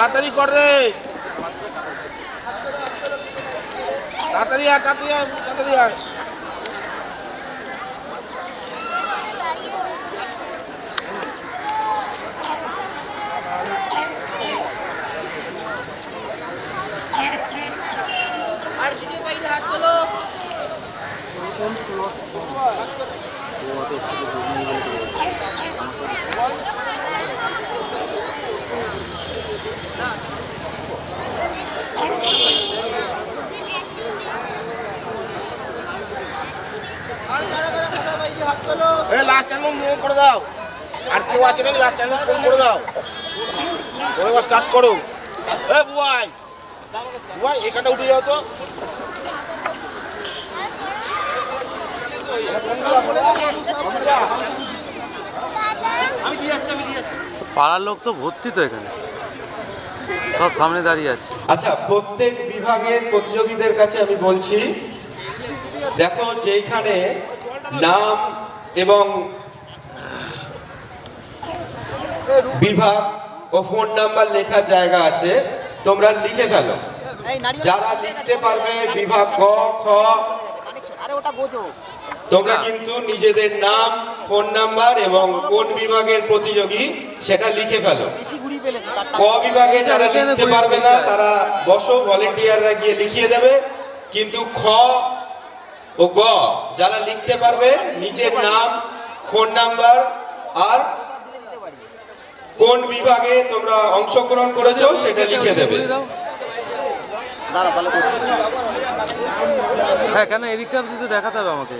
তাড়াতাড়ি কর রে। তাড়াতাড়ি আয় তাড়াতাড়ি আয় তাড়াতাড়ি আয় আর দিকে বাইরে হাত তোলো আর কারা কারা খাতা বাইরে হাত তোলো এ লাস্ট অ্যানাউন্স করে দাও। আর কেউ আছে নাকি লাস্ট অ্যানাউন্স ফোন করে দাও। করে এবার স্টার্ট করো। এ বুয়াই। বুয়াই এখানটা উঠে যাও তো। পাড়ার লোক তো ভর্তি তো এখানে। সব সামনে দাঁড়িয়ে আছে। আচ্ছা প্রত্যেক বিভাগের প্রতিযোগীদের কাছে আমি বলছি দেখো যেইখানে নাম এবং বিভাগ ও ফোন নাম্বার লেখা জায়গা আছে তোমরা লিখে ফেলো। যারা লিখতে পারবে বিভাগ ক খ। আরে ওটা গোজো তোমরা কিন্তু নিজেদের নাম ফোন নাম্বার এবং কোন বিভাগের প্রতিযোগী সেটা লিখে ফেলো। ক বিভাগে যারা লিখতে পারবে না তারা বসো ভলেন্টিয়াররা গিয়ে লিখিয়ে দেবে। কিন্তু খ ও গ যারা লিখতে পারবে নিজের নাম ফোন নাম্বার আর কোন বিভাগে তোমরা অংশগ্রহণ করেছ সেটা লিখে দেবে হ্যাঁ কেন এদিকটা কিছু দেখাতে হবে আমাকে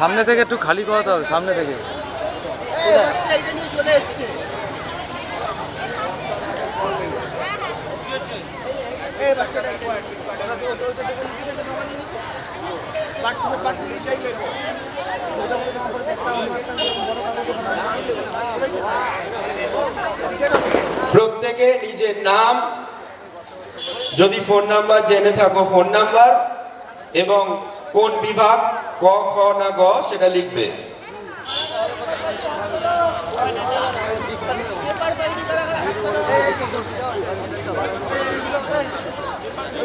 সামনে থেকে একটু খালি করাতে হবে সামনে থেকে চলে এসছে প্রত্যেকে নিজের নাম, যদি ফোন নাম্বার, জেনে থাকো ফোন নাম্বার, এবং কোন বিভাগ, ক, খ, না গ, সেটা লিখবে।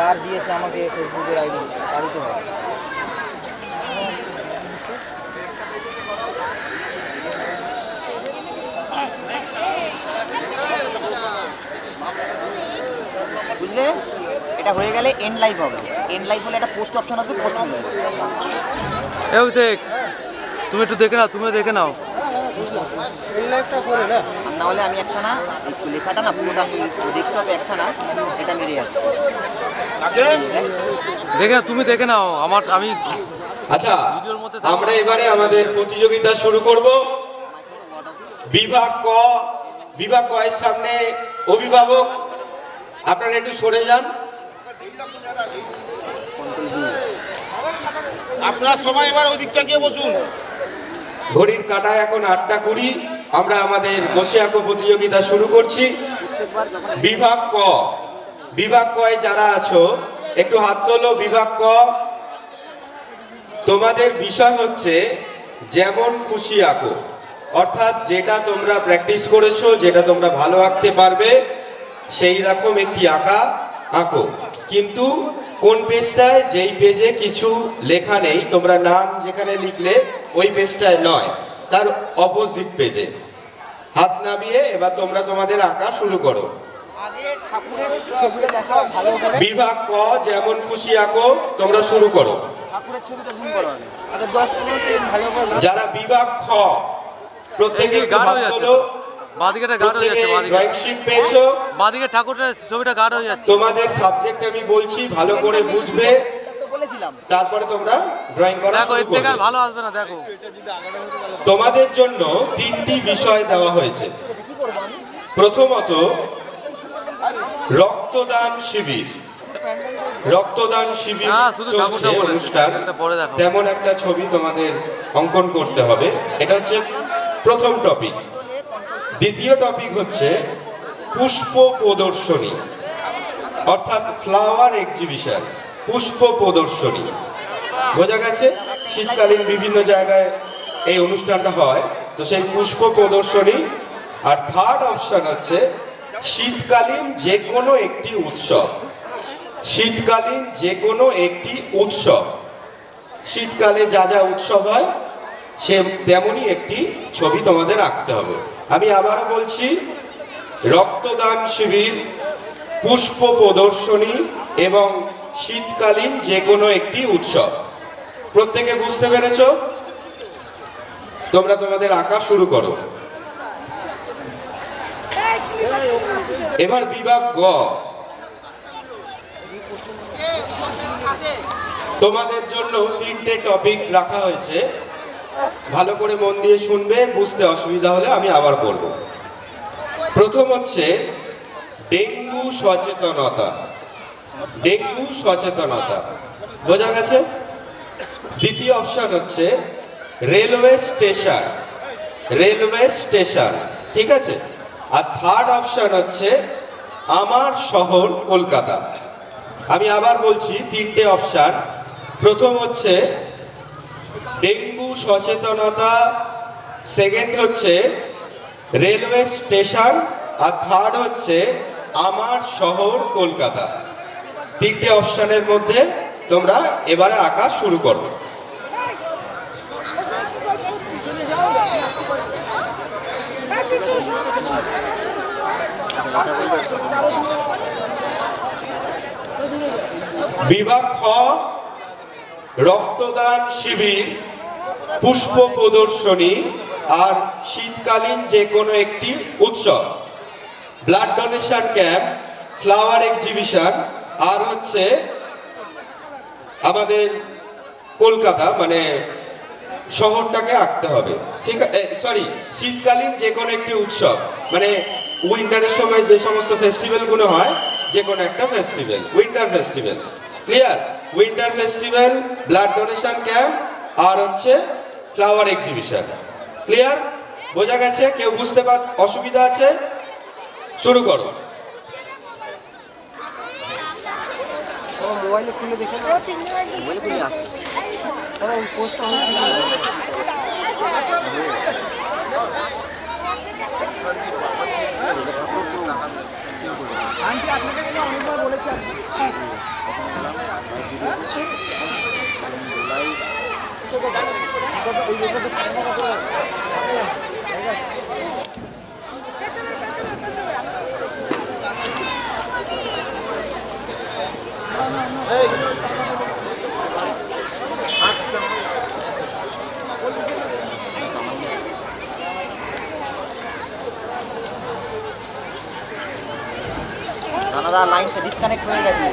চার দিয়েছে আমাকে ফেসবুকের আইডি বাড়িতে হয়। বুঝলে? এটা হয়ে গেলে এন্ড লাইফ হবে। এন্ড লাইফ হলে একটা পোস্ট অপশন আসবে পোস্ট এ তুমি একটু দেখে নাও, তুমিও দেখে নাও। না। হলে আমি একটা না এই লেখাটা না পুরোটা ডেস্কটপে একটা না এটা মেরে দেখে তুমি দেখে নাও আমার আমি আচ্ছা আমরা এবারে আমাদের প্রতিযোগিতা শুরু করব। বিভাগ ক বিভাগ ক এর সামনে অভিভাবক আপনারা একটু সরে যান। আপনারা সবাই এবার ওই দিকটা গিয়ে বসুন। ঘড়ির কাটায় এখন আটটা কুড়ি। আমরা আমাদের বসে আঁকো প্রতিযোগিতা শুরু করছি। বিভাগ ক। বিভাগ কয় যারা আছো, একটু হাত তোলো, বিভাগ ক। তোমাদের বিষয় হচ্ছে যেমন খুশি আঁকো অর্থাৎ যেটা তোমরা প্র্যাকটিস করেছ, যেটা তোমরা ভালো আঁকতে পারবে, সেই রকম একটি আঁকা আঁকো। কিন্তু কোন পেজটায়? যেই পেজে কিছু লেখা নেই তোমরা নাম যেখানে লিখলে ওই পেজটায় নয় তার অপোজিট পেজে। হাত নামিয়ে এবার তোমরা তোমাদের আঁকা শুরু করো। আগে ঠাকুরের ছবিটা দেখাও ভালো করে বিভাগ ক যেমন খুশি আঁকো তোমরা শুরু করো যারা বিভাগ খ প্রত্যেকে হাত তোলো। বাদিকেটা গাঢ় হয়ে যাচ্ছে ড্রয়িং শিট পেয়েছ? বাদিকে ঠাকুরের ছবিটা গাঢ় হয়ে যাচ্ছে। তোমাদের সাবজেক্ট আমি বলছি ভালো করে বুঝবে। বলেছিলাম। তারপরে তোমরা ড্রয়িং করা দেখো এর থেকে আর ভালো আসবে না দেখো। তোমাদের জন্য তিনটি বিষয় দেওয়া হয়েছে। কি করব আমি প্রথমত রক্তদান শিবির। রক্তদান শিবির শুধু চলছে অনুষ্ঠান। তেমন একটা ছবি তোমাদের অঙ্কন করতে হবে। এটা হচ্ছে প্রথম টপিক দ্বিতীয় টপিক হচ্ছে পুষ্প প্রদর্শনী, অর্থাৎ ফ্লাওয়ার এক্সিবিশন পুষ্প প্রদর্শনী। বোঝা গেছে? শীতকালীন বিভিন্ন জায়গায় এই অনুষ্ঠানটা হয়, তো সেই পুষ্প প্রদর্শনী, আর থার্ড অপশন হচ্ছে শীতকালীন যে কোনো একটি উৎসব। শীতকালীন যে কোনো একটি উৎসব। শীতকালে যা যা উৎসব হয়, সে তেমনই একটি ছবি তোমাদের আঁকতে হবে। আমি আবারও বলছি, রক্তদান শিবির, পুষ্প প্রদর্শনী এবং শীতকালীন যে কোনো একটি উৎসব। প্রত্যেকে বুঝতে পেরেছ? তোমরা তোমাদের আঁকা শুরু করো। এবার বিভাগ গ। তোমাদের জন্য তিনটে টপিক রাখা হয়েছে। ভালো করে মন দিয়ে শুনবে, বুঝতে অসুবিধা হলে আমি আবার বলব। প্রথম হচ্ছে ডেঙ্গু সচেতনতা। ডেঙ্গু সচেতনতা। বোঝা গেছে? দ্বিতীয় অপশন হচ্ছে রেলওয়ে স্টেশন। রেলওয়ে স্টেশন, ঠিক আছে? আর থার্ড অপশন হচ্ছে আমার শহর কলকাতা। আমি আবার বলছি তিনটে অপশন। প্রথম হচ্ছে ডেঙ্গু সচেতনতা। সেকেন্ড হচ্ছে রেলওয়ে স্টেশন আর থার্ড হচ্ছে, আমার শহর কলকাতা। তিনটে অপশনের মধ্যে তোমরা এবারে আঁকা শুরু করো। বিভাগ খ, রক্তদান শিবির। পুষ্প প্রদর্শনী আর শীতকালীন যে কোনো একটি উৎসব। Blood donation camp flower exhibition আর হচ্ছে আমাদের কলকাতা মানে শহরটাকে আঁকতে হবে। ঠিক আছে সরি শীতকালীন যে কোনো একটি উৎসব। মানে উইন্টারের সময় যে সমস্ত ফেস্টিভ্যালগুলো হয় যে কোনো একটা festival winter festival clear winter festival blood donation camp আর হচ্ছে ফ্লাওয়ার এক্সিবিশন ক্লিয়ার বোঝা গেছে? কেউ বুঝতে পার অসুবিধা আছে? শুরু করো। মোবাইলে খুলে দেখে মোবাইলে খুলে আসবে ওই পোস্টটা? দাদা লাইনটা ডিসকানেক্ট হয়ে গেছে।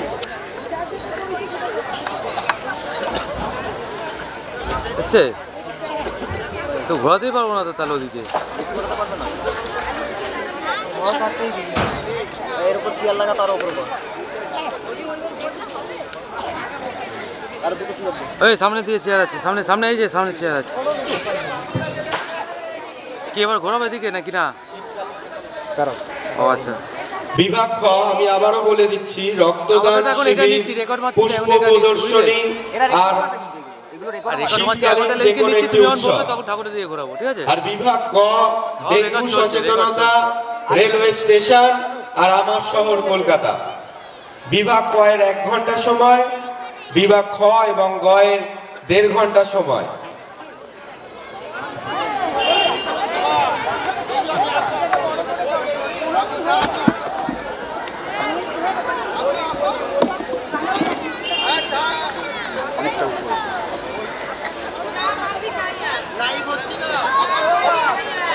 বুঝছে তো ঘোরাতেই পারব না তো তাহলে ওদিকে। বেশি করতে পারবে না বড় থাকতেই দিবি এর উপর চেয়ার লাগা তার উপর বস আর দুটো চেয়ার দে। ওই সামনে দিয়ে চেয়ার আছে সামনে সামনে এই যে সামনে চেয়ার আছে। কি এবার ঘোরাবো এদিকে নাকি না? ও আচ্ছা। বিভাগ খ আমি আবারও বলে দিচ্ছি রক্তদান এখন শিবির পুষ্প প্রদর্শনী আর শীতকালীন যে কোনো একটি উৎসব। আর বিভাগ ক ডেঙ্গু সচেতনতা রেলওয়ে স্টেশন আর আমার শহর কলকাতা। বিভাগ ক এক ঘণ্টা সময় বিভাগ খ এবং গ এর দেড় ঘণ্টা সময়।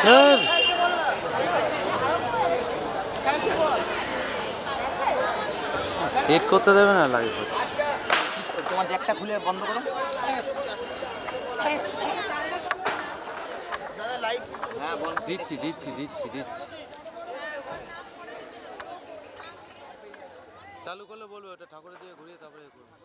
হ্যাঁ। সেট করতে দেবে না লাইভ তোমার জ্যাকটা খুলে বন্ধ করো। হ্যাঁ দিচ্ছি দিচ্ছি দিচ্ছি দিচ্ছি। চালু করলে বলবে ওটা ঠাকুরের দিকে ঘুরিয়ে তারপরে করবে।